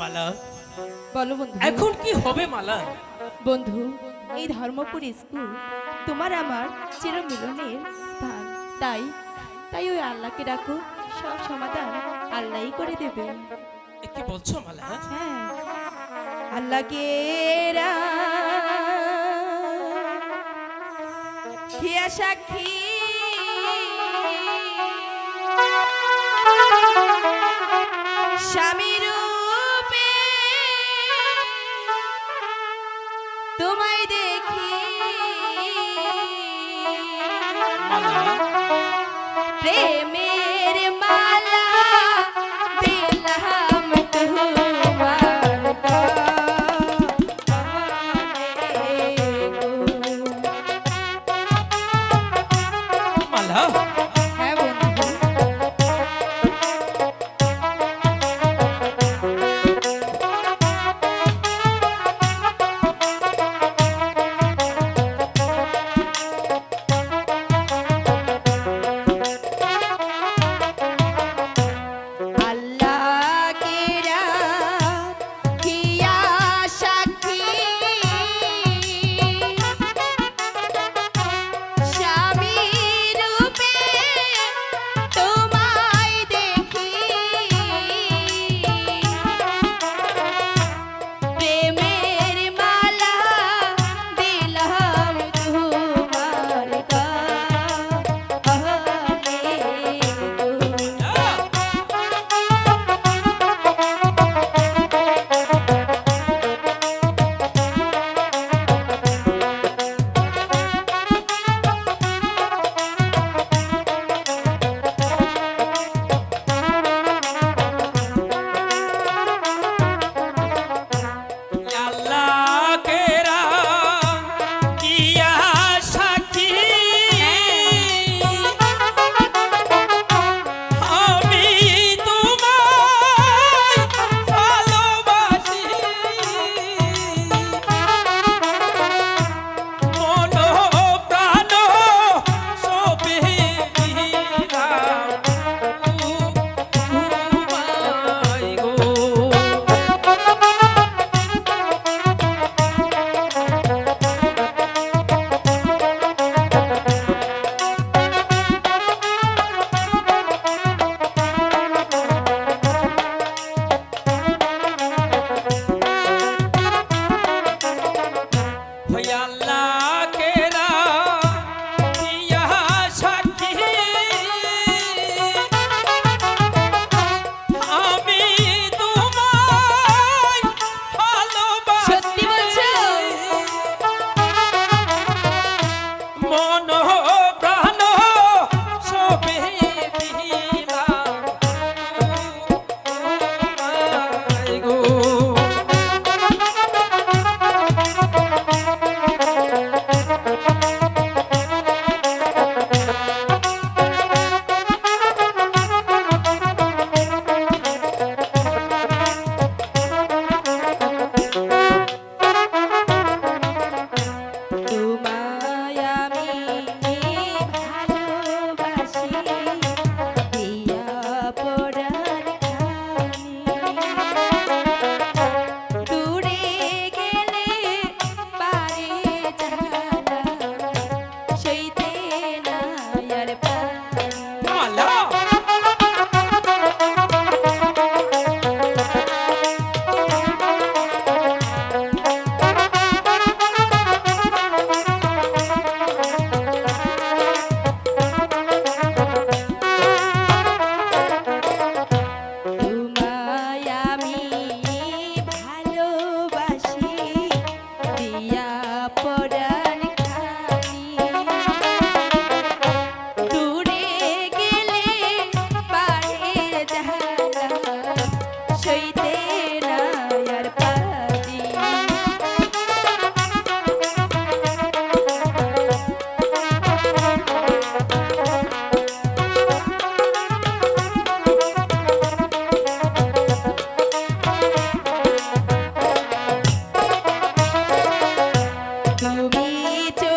মালা। বলো বন্ধু। এখন কি হবে মালা? বন্ধু এই ধর্মপুর স্কুল তোমার আমার চিরমিলনের স্থান। তাই তাই ওই আল্লাহকে ডাকো সব সমাধান আল্লাহই করে দেবে। কি বলছো মালা? হ্যাঁ। আল্লাহকে হিয়া সাক্ষী। স্বামীর 人前で pas. to